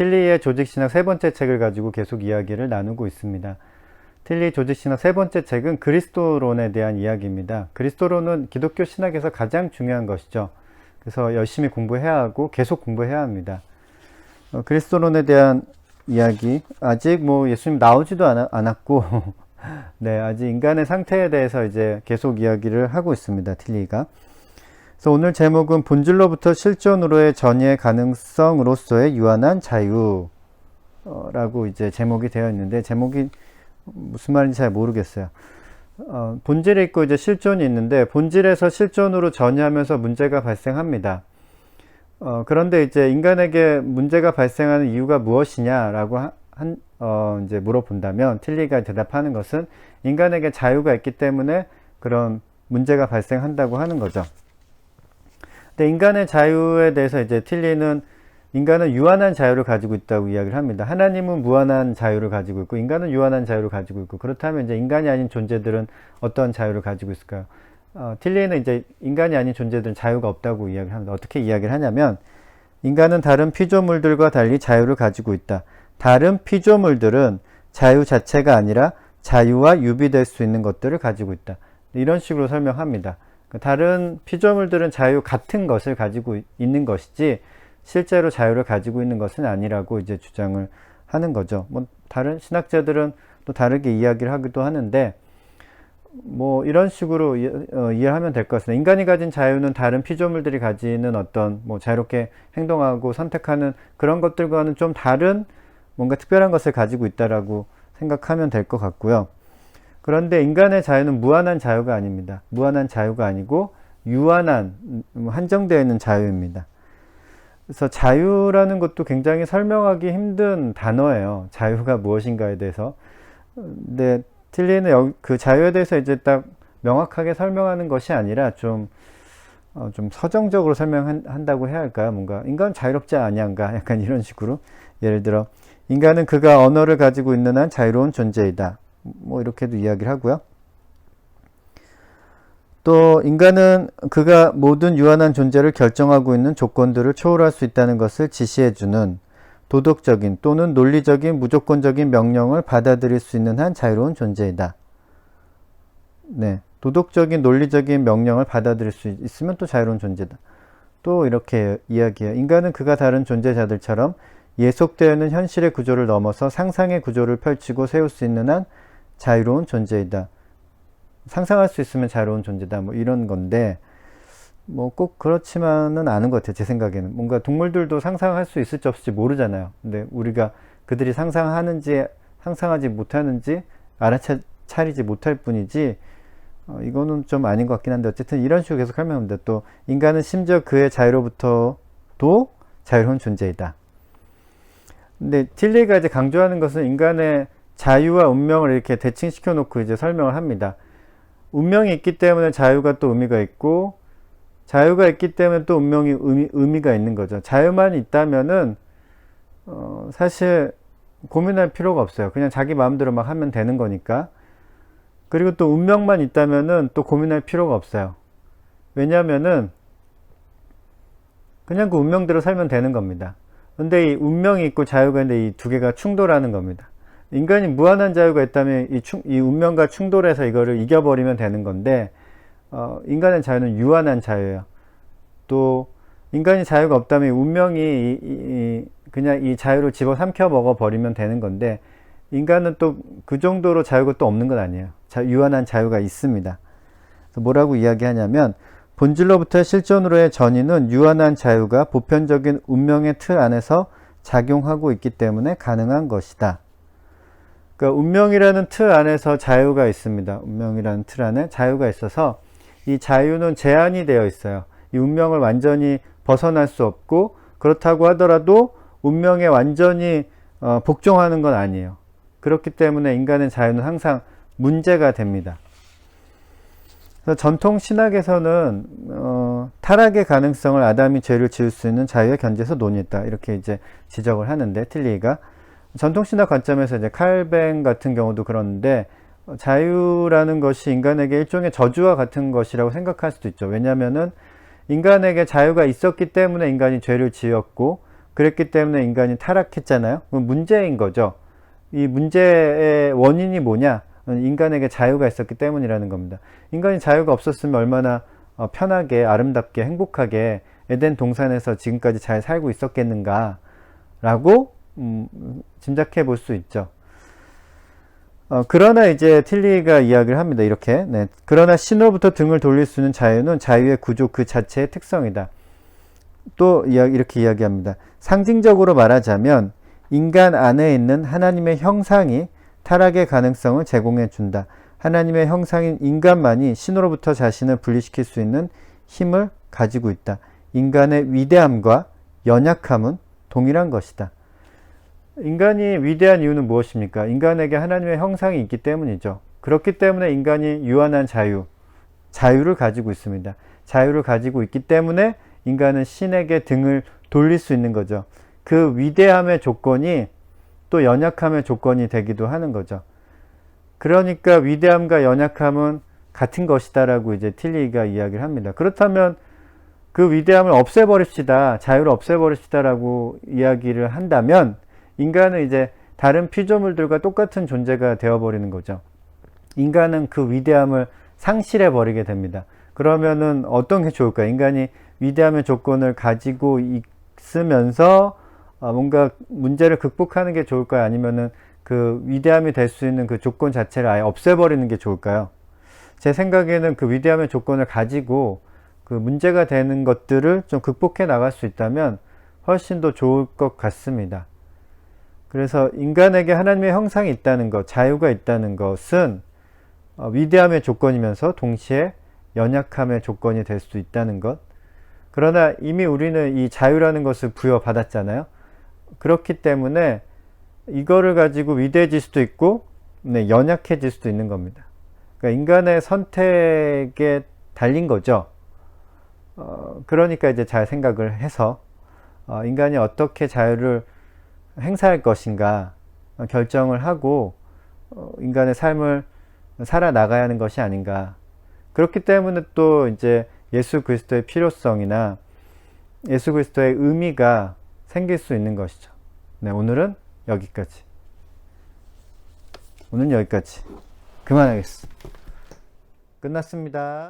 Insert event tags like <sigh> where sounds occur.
틸리의 조직신학 세 번째 책을 가지고 계속 이야기를 나누고 있습니다. 틸리 조직신학 세 번째 책은 그리스도론에 대한 이야기입니다. 그리스도론은 기독교 신학에서 가장 중요한 것이죠. 그래서 열심히 공부해야 하고 계속 공부해야 합니다. 어, 그리스도론에 대한 이야기 아직 뭐 예수님 나오지도 않, 않았고 <laughs> 네 아직 인간의 상태에 대해서 이제 계속 이야기를 하고 있습니다. 틸리가 그래서 오늘 제목은 본질로부터 실존으로의 전이의 가능성으로서의 유한한 자유라고 이제 제목이 되어 있는데 제목이 무슨 말인지 잘 모르겠어요. 어, 본질이 있고 이제 실존이 있는데 본질에서 실존으로 전이하면서 문제가 발생합니다. 어, 그런데 이제 인간에게 문제가 발생하는 이유가 무엇이냐라고 한, 어, 이제 물어본다면 틸리가 대답하는 것은 인간에게 자유가 있기 때문에 그런 문제가 발생한다고 하는 거죠. 근데 인간의 자유에 대해서 이제 틸리는 인간은 유한한 자유를 가지고 있다고 이야기를 합니다. 하나님은 무한한 자유를 가지고 있고 인간은 유한한 자유를 가지고 있고 그렇다면 이제 인간이 아닌 존재들은 어떤 자유를 가지고 있을까요? 어, 틸리는 이제 인간이 아닌 존재들은 자유가 없다고 이야기를 합니다. 어떻게 이야기를 하냐면 인간은 다른 피조물들과 달리 자유를 가지고 있다. 다른 피조물들은 자유 자체가 아니라 자유와 유비될 수 있는 것들을 가지고 있다. 이런 식으로 설명합니다. 다른 피조물들은 자유 같은 것을 가지고 있는 것이지 실제로 자유를 가지고 있는 것은 아니라고 이제 주장을 하는 거죠. 뭐 다른 신학자들은 또 다르게 이야기를 하기도 하는데 뭐 이런 식으로 이, 어, 이해하면 될 것 같습니다. 인간이 가진 자유는 다른 피조물들이 가지는 어떤 뭐 자유롭게 행동하고 선택하는 그런 것들과는 좀 다른 뭔가 특별한 것을 가지고 있다라고 생각하면 될 것 같고요. 그런데 인간의 자유는 무한한 자유가 아닙니다. 무한한 자유가 아니고 유한한 음, 한정되어 있는 자유입니다. 그래서 자유라는 것도 굉장히 설명하기 힘든 단어예요. 자유가 무엇인가에 대해서. 근데 틸리는 그 자유에 대해서 이제 딱 명확하게 설명하는 것이 아니라 좀, 어, 좀 서정적으로 설명한다고 해야 할까요? 뭔가, 인간 자유롭지 아니한가? 약간 이런 식으로. 예를 들어, 인간은 그가 언어를 가지고 있는 한 자유로운 존재이다. 뭐, 이렇게도 이야기를 하고요. 또 인간은 그가 모든 유한한 존재를 결정하고 있는 조건들을 초월할 수 있다는 것을 지시해주는 도덕적인 또는 논리적인 무조건적인 명령을 받아들일 수 있는 한 자유로운 존재이다. 네. 도덕적인 논리적인 명령을 받아들일 수 있으면 또 자유로운 존재다. 또 이렇게 이야기해요. 인간은 그가 다른 존재자들처럼 예속되어 있는 현실의 구조를 넘어서 상상의 구조를 펼치고 세울 수 있는 한 자유로운 존재이다. 상상할 수 있으면 자유로운 존재다. 뭐 이런 건데, 뭐 꼭 그렇지만은 않은 것 같아요. 제 생각에는. 뭔가 동물들도 상상할 수 있을지 없을지 모르잖아요. 근데 우리가 그들이 상상하는지, 상상하지 못하는지 알아차리지 못할 뿐이지, 어, 이거는 좀 아닌 것 같긴 한데, 어쨌든 이런 식으로 계속 설명합니다. 또, 인간은 심지어 그의 자유로부터도 자유로운 존재이다. 근데 틸리가 이제 강조하는 것은 인간의 자유와 운명을 이렇게 대칭시켜 놓고 이제 설명을 합니다. 운명이 있기 때문에 자유가 또 의미가 있고 자유가 있기 때문에 또 운명이 의미, 의미 가 있는 거죠. 자유만 있다면은 어, 사실 고민할 필요가 없어요. 그냥 자기 마음대로 막 하면 되는 거니까. 그리고 또 운명만 있다면은 또 고민할 필요가 없어요. 왜냐면은 그냥 그 운명대로 살면 되는 겁니다. 근데 이 운명이 있고 자유가 있는데 이 두 개가 충돌하는 겁니다. 인간이 무한한 자유가 있다면 이, 충, 이 운명과 충돌해서 이거를 이겨버리면 되는 건데 어, 인간의 자유는 유한한 자유예요. 또 인간이 자유가 없다면 운명이 이, 이, 그냥 이 자유를 집어삼켜 먹어 버리면 되는 건데 인간은 또 그 정도로 자유가 또 없는 건 아니에요. 자, 유한한 자유가 있습니다. 뭐라고 이야기하냐면 본질로부터 실존으로의 전이는 유한한 자유가 보편적인 운명의 틀 안에서 작용하고 있기 때문에 가능한 것이다. 그러니까 운명이라는 틀 안에서 자유가 있습니다. 운명이라는 틀 안에 자유가 있어서 이 자유는 제한이 되어 있어요. 이 운명을 완전히 벗어날 수 없고 그렇다고 하더라도 운명에 완전히 어, 복종하는 건 아니에요. 그렇기 때문에 인간의 자유는 항상 문제가 됩니다. 전통 신학에서는 어, 타락의 가능성을 아담이 죄를 지을 수 있는 자유의 견제에서 논의했다 이렇게 이제 지적을 하는데 틸리가 전통신학 관점에서 이제 칼뱅 같은 경우도 그런데 자유라는 것이 인간에게 일종의 저주와 같은 것이라고 생각할 수도 있죠. 왜냐하면은 인간에게 자유가 있었기 때문에 인간이 죄를 지었고 그랬기 때문에 인간이 타락했잖아요. 문제인 거죠. 이 문제의 원인이 뭐냐? 인간에게 자유가 있었기 때문이라는 겁니다. 인간이 자유가 없었으면 얼마나 어, 편하게, 아름답게, 행복하게 에덴 동산에서 지금까지 잘 살고 있었겠는가? 라고, 음, 짐작해 볼 수 있죠. 어, 그러나 이제 틸리가 이야기를 합니다. 이렇게. 네. 그러나 신호부터 등을 돌릴 수 있는 자유는 자유의 구조 그 자체의 특성이다. 또 이렇게 이야기합니다. 상징적으로 말하자면 인간 안에 있는 하나님의 형상이 타락의 가능성을 제공해 준다. 하나님의 형상인 인간만이 신으로부터 자신을 분리시킬 수 있는 힘을 가지고 있다. 인간의 위대함과 연약함은 동일한 것이다. 인간이 위대한 이유는 무엇입니까? 인간에게 하나님의 형상이 있기 때문이죠. 그렇기 때문에 인간이 유한한 자유, 자유를 가지고 있습니다. 자유를 가지고 있기 때문에 인간은 신에게 등을 돌릴 수 있는 거죠. 그 위대함의 조건이 또 연약함의 조건이 되기도 하는 거죠. 그러니까 위대함과 연약함은 같은 것이다라고 이제 틸리가 이야기를 합니다. 그렇다면 그 위대함을 없애버립시다. 자유를 없애버립시다라고 이야기를 한다면 인간은 이제 다른 피조물들과 똑같은 존재가 되어버리는 거죠. 인간은 그 위대함을 상실해 버리게 됩니다. 그러면은 어떤 게 좋을까? 인간이 위대함의 조건을 가지고 있으면서 어, 뭔가 문제를 극복하는 게 좋을까요? 아니면은 그 위대함이 될 수 있는 그 조건 자체를 아예 없애버리는 게 좋을까요? 제 생각에는 그 위대함의 조건을 가지고 그 문제가 되는 것들을 좀 극복해 나갈 수 있다면 훨씬 더 좋을 것 같습니다. 그래서 인간에게 하나님의 형상이 있다는 것, 자유가 있다는 것은 어, 위대함의 조건이면서 동시에 연약함의 조건이 될수 있다는 것. 그러나 이미 우리는 이 자유라는 것을 부여받았잖아요. 그렇기 때문에 이거를 가지고 위대해질 수도 있고 네, 연약해질 수도 있는 겁니다. 그러니까 인간의 선택에 달린 거죠. 어, 그러니까 이제 잘 생각을 해서 어, 인간이 어떻게 자유를 행사할 것인가 어, 결정을 하고 어, 인간의 삶을 살아나가야 하는 것이 아닌가. 그렇기 때문에 또 이제 예수 그리스도의 필요성이나 예수 그리스도의 의미가 생길 수 있는 것이죠. 네, 오늘은 여기까지. 오늘은 여기까지. 그만하겠습니다. 끝났습니다.